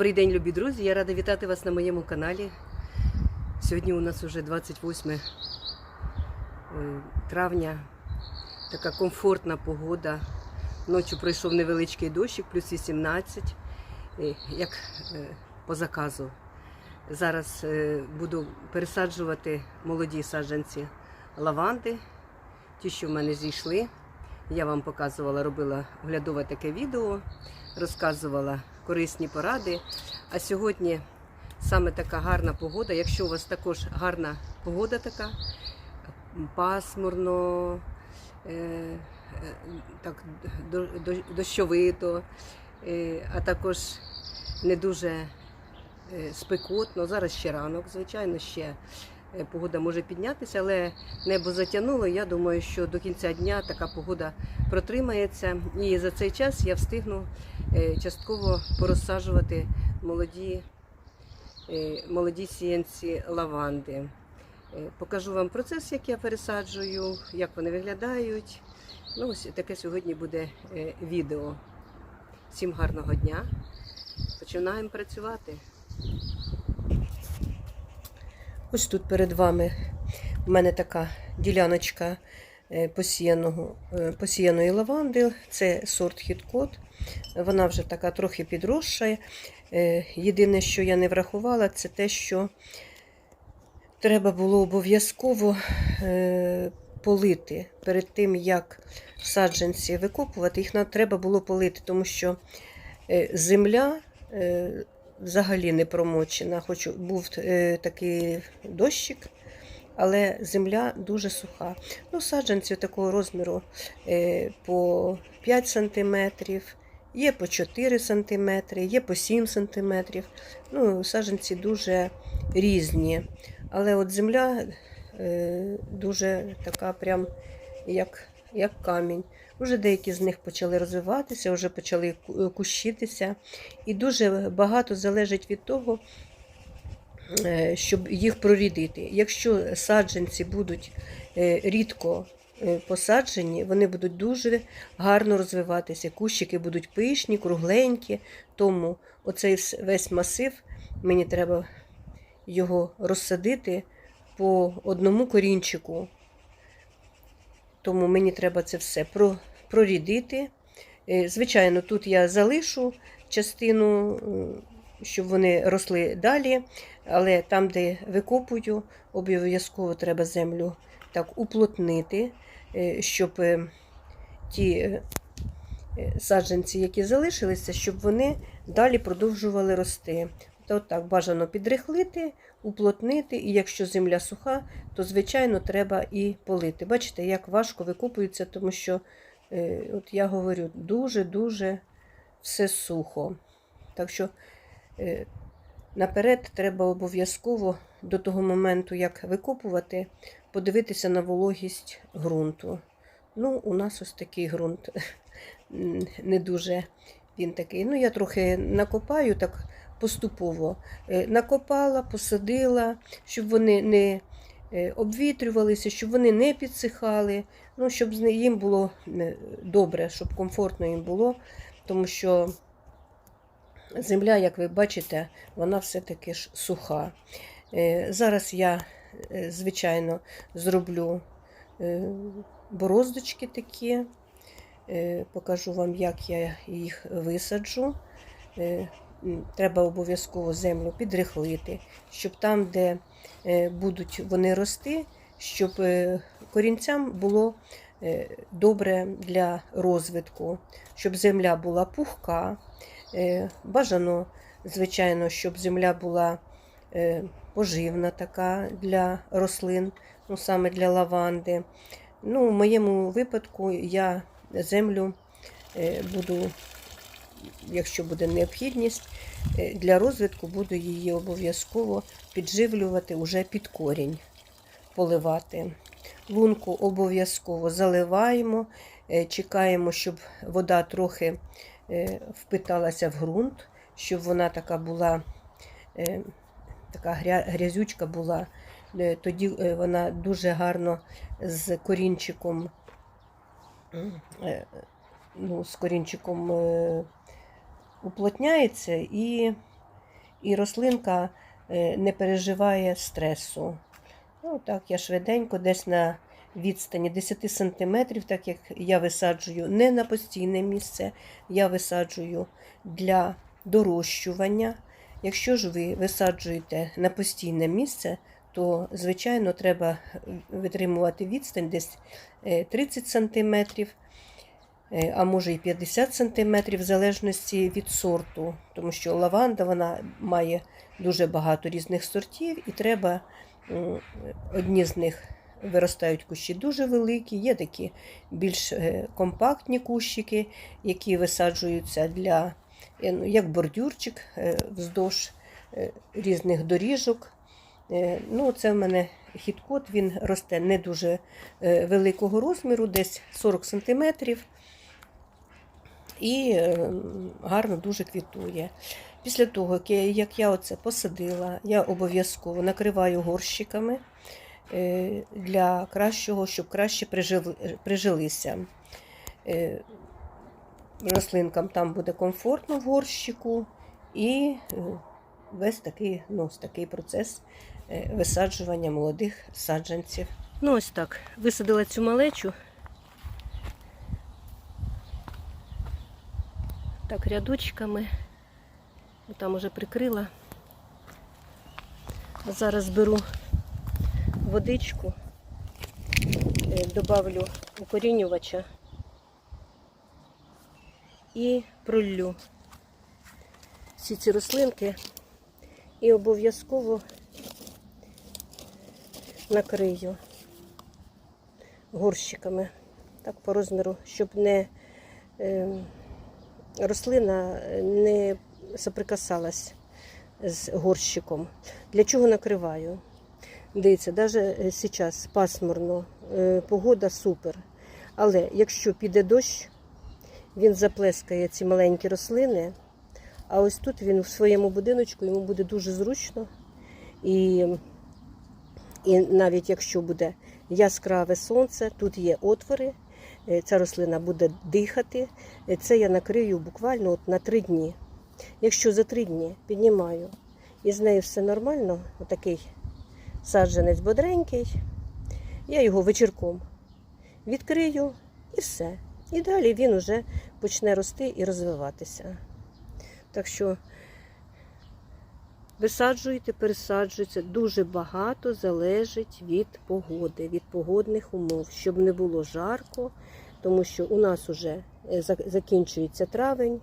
Добрий день, любі друзі! Я рада вітати вас на моєму каналі. Сьогодні у нас вже 28 е, травня. Така комфортна погода. Ночі пройшов невеличкий дощик, плюс 18, е, як е, по заказу. Зараз буду пересаджувати молоді саджанці лаванди, ті, що в мене зійшли. Я вам показувала, робила оглядове таке відео, розказувала корисні поради. А сьогодні саме така гарна погода. Якщо у вас також гарна погода така, пасмурно, е, е, так до- до- дощовито, е, а також не дуже спекотно. Зараз ще ранок, звичайно, ще погода може піднятися, але небо затягнуло. Я думаю, що до кінця дня така погода протримається. І за цей час я встигну е, частково порозсаджувати молоді, е, молоді сіянці лаванди. Е, Покажу вам процес, як я пересаджую, як вони виглядають. Ну, ось таке сьогодні буде е, відео. Всім гарного дня. Починаємо працювати. Ось тут перед вами в мене така діляночка е, посіяного, е, посіяної лаванди. Це сорт хіткот. Вона вже така трохи підросша. Е, Єдине, що я не врахувала, це те, що треба було обов'язково полити перед тим, як саджанці викопувати, їх треба було полити, тому що земля взагалі не промочена. Хоч був е, такий дощик, але земля дуже суха. Ну, саджанці такого розміру е, по 5 см, є по 4 см, є по 7 см. Ну, саджанці дуже різні. Але от земля е, дуже така, прям як, як камінь. Уже деякі з них почали розвиватися, вже почали кущитися. І дуже багато залежить від того, е, щоб їх прорідити. Якщо саджанці будуть е, рідко е, посаджені, вони будуть дуже гарно розвиватися. Кущики будуть пишні, кругленькі. Тому оцей весь масив мені треба його розсадити по одному корінчику. Тому мені треба це все про- прорідити. Е, Звичайно, тут я залишу частину, щоб вони росли далі, але там, де викопую, обов'язково треба землю так уплотнити, е, щоб е, ті саджанці, які залишилися, щоб вони далі продовжували рости. Та отак бажано підрихлити, уплотнити, і якщо земля суха, то звичайно треба і полити. Бачите, як важко викопується, тому що, е, от я говорю, дуже-дуже все сухо. Так що е, наперед треба обов'язково до того моменту, як викопувати, подивитися на вологість ґрунту. Ну, у нас ось такий ґрунт не дуже він такий. Ну, я трохи накопаю так поступово. Е, Накопала, посадила, щоб вони не е, обвітрювалися, щоб вони не підсихали, ну, щоб їм було е, добре, щоб комфортно їм було, тому що земля, як ви бачите, вона все-таки ж суха. Зараз я, звичайно, зроблю бороздочки такі. Покажу вам, як я їх висаджу. Треба обов'язково землю підрихлити, щоб там, де е, будуть вони рости, щоб е, корінцям було е, добре для розвитку, щоб земля була пухка. Бажано, звичайно, щоб земля була поживна така для рослин, ну саме для лаванди. Ну, в моєму випадку я землю буду, якщо буде необхідність, е, для розвитку буду її обов'язково підживлювати уже під корінь, поливати. Лунку обов'язково заливаємо, е, чекаємо, щоб вода трохи е, впиталася в ґрунт, щоб вона така була, така грязючка була. Тоді вона дуже гарно з корінчиком, ну, з корінчиком уплотняється і і рослинка е, не переживає стресу. Ну, так, я швиденько, десь на відстані 10 см, так як я висаджую не на постійне місце, я висаджую для дорощування. Якщо ж ви висаджуєте на постійне місце, то, звичайно, треба витримувати відстань десь е, 30 см, е, а може і 50 см, в залежності від сорту, тому що лаванда вона має дуже багато різних сортів, і треба одні з них виростають кущі дуже великі, є такі більш е, компактні кущики, які висаджуються для е, ну, як бордюрчик е, вздовж е, різних доріжок. Е, Ну, це в мене хіткот, він росте не дуже е, великого розміру, десь 40 см. І е, гарно дуже квітує. Після того, як я- оце посадила, я обов'язково накриваю горщиками е, для кращого, щоб краще прижилися. Е, Рослинкам там буде комфортно в горщику і е, весь такий, ну, такий процес висаджування молодих саджанців. Ну, ось так. Висадила цю малечу. Так, рядочками. Там уже прикрила. А зараз беру водичку, е, добавлю укорінювача і проллю всі ці рослинки і обов'язково накрию горщиками, так по розміру, щоб не е, рослина не соприкасалась з горщиком. Для чого накриваю? Дивіться, навіть зараз пасмурно, е, погода супер. Але якщо піде дощ, він заплескає ці маленькі рослини, а ось тут він в своєму будиночку йому буде дуже зручно. І, і навіть якщо буде яскраве сонце, тут є отвори, е, ця рослина буде дихати. Е, Це я накрию буквально от на три дні. Якщо за три дні піднімаю і з нею все нормально, отакий саджанець бодренький, я його вечірком відкрию і все. І далі він уже почне рости і розвиватися. Так що висаджуйте, пересаджуйте. Дуже багато залежить від погоди, від погодних умов, щоб не було жарко, тому що у нас вже закінчується травень,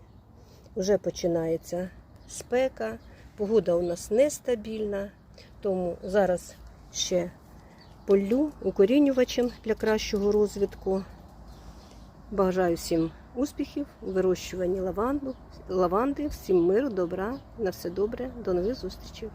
вже починається спека, погода у нас нестабільна, тому зараз ще полю укорінювачем для кращого розвитку. Бажаю всім успіхів у вирощуванні лаванду, лаванди, всім миру, добра, на все добре, до нових зустрічей.